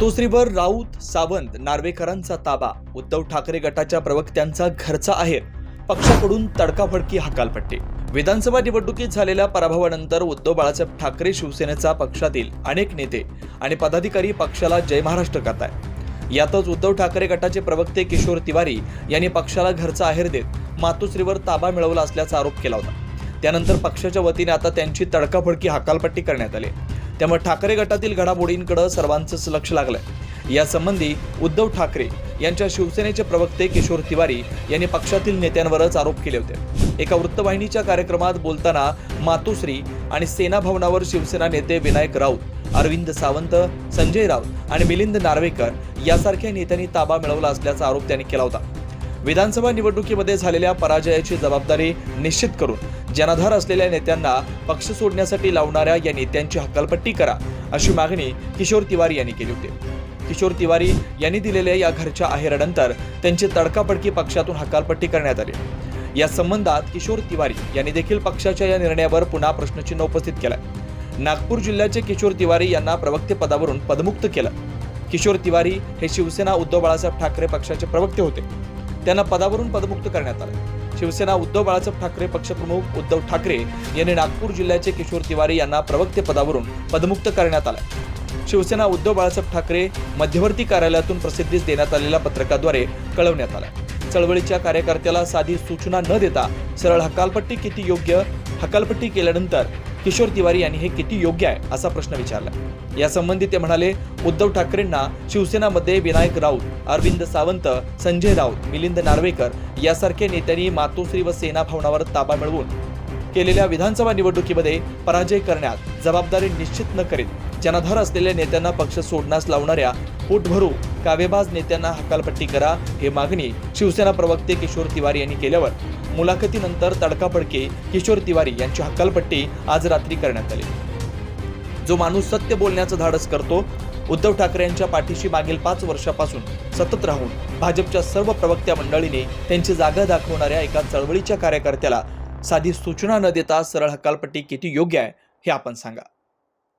मातोश्रीवर राऊत सावंत नार्वेकरांचा ताबा. उद्धव ठाकरे गटाच्या प्रवक्त्यांचा घरचा आहेर. पक्षाकडून तडकाफडकी हकालपट्टी. विधानसभा निवडणुकीत झालेल्या पराभवानंतर उद्धव बाळासाहेब ठाकरे शिवसेनेचा पक्षातील अनेक नेते आणि पदाधिकारी पक्षाला जय महाराष्ट्र करताय यातच उद्धव ठाकरे गटाचे प्रवक्ते किशोर तिवारी यांनी पक्षाला घरचा आहेर देत मातोश्रीवर ताबा मिळवला असल्याचा आरोप केला होता. त्यानंतर पक्षाच्या वतीने आता त्यांची तडकाफडकी हकालपट्टी करण्यात आली त्यामुळे ठाकरे गटातील घडामोडींकडे सर्वांचंच लक्ष लागलंय. यासंबंधी उद्धव ठाकरे यांच्या शिवसेनेचे प्रवक्ते किशोर तिवारी यांनी पक्षातील नेत्यांवरच आरोप केले होते. एका वृत्तवाहिनीच्या कार्यक्रमात बोलताना मातोश्री आणि सेना भवनावर शिवसेना नेते विनायक राऊत अरविंद सावंत संजय राऊत आणि मिलिंद नार्वेकर यासारख्या नेत्यांनी ताबा मिळवला असल्याचा आरोप त्यांनी केला होता. विधानसभा निवडणुकीमध्ये झालेल्या पराजयाची जबाबदारी निश्चित करून जनाधार असलेल्या नेत्यांना पक्ष सोडण्यासाठी लावणाऱ्या या नेत्यांची हकालपट्टी करा अशी मागणी किशोर तिवारी यांनी केली होती. किशोर तिवारी यांनी दिलेल्या या घरच्या आहेरानंतर त्यांची तडकाफडकी पक्षातून हकालपट्टी करण्यात आली. या संबंधात किशोर तिवारी यांनी देखील पक्षाच्या या निर्णयावर पुन्हा प्रश्नचिन्ह उपस्थित केलं नागपूर जिल्ह्याचे किशोर तिवारी यांना प्रवक्ते पदावरून पदमुक्त केलं. किशोर तिवारी हे शिवसेना उद्धव बाळासाहेब ठाकरे पक्षाचे प्रवक्ते होते. त्यांना पदावरून पदमुक्त करण्यात आले. शिवसेना उद्धव बाळासाहेब ठाकरे पक्षप्रमुख उद्धव ठाकरे यांनी नागपूर जिल्ह्याचे किशोर तिवारी यांना प्रवक्तेपदावरून पदमुक्त करण्यात आलं. शिवसेना उद्धव बाळासाहेब ठाकरे मध्यवर्ती कार्यालयातून प्रसिद्धीस देण्यात आलेल्या पत्रकाद्वारे कळवण्यात आलं. चळवळीच्या कार्यकर्त्याला साधी सूचना न देता सरळ हकालपट्टी किती योग्य? हकालपट्टी केल्यानंतर किशोर तिवारी यांनी हे किती योग्य आहे असा प्रश्न विचारला. यासंबंधी ते म्हणाले उद्धव ठाकरेंना शिवसेनामध्ये विनायक राऊत अरविंद सावंत संजय राऊत मिलिंद नार्वेकर यासारख्या नेत्यांनी मातोश्री व सेना भवनावर ताबा मिळवून केलेल्या विधानसभा निवडणुकीमध्ये पराजय करण्यात जबाबदारी निश्चित न करीत जनाधार असलेल्या नेत्यांना पक्ष सोडण्यास लावणाऱ्या पोटभरू कावेबाज नेत्यांना हकालपट्टी करा हे मागणी शिवसेना प्रवक्ते किशोर तिवारी यांनी केल्यावर मुलाखतीनंतर तडकाफडके किशोर तिवारी यांची हक्कालपट्टी आज रात्री करण्यात आली. जो माणूस सत्य बोलण्याचं धाडस करतो उद्धव ठाकरे यांच्या पाठीशी मागील पाच वर्षापासून सतत राहून भाजपच्या सर्व प्रवक्त्या मंडळीने त्यांची जागा दाखवणाऱ्या एका चळवळीच्या कार्यकर्त्याला साधी सूचना न देता सरळ हकालपट्टी किती योग्य आहे हे आपण सांगा.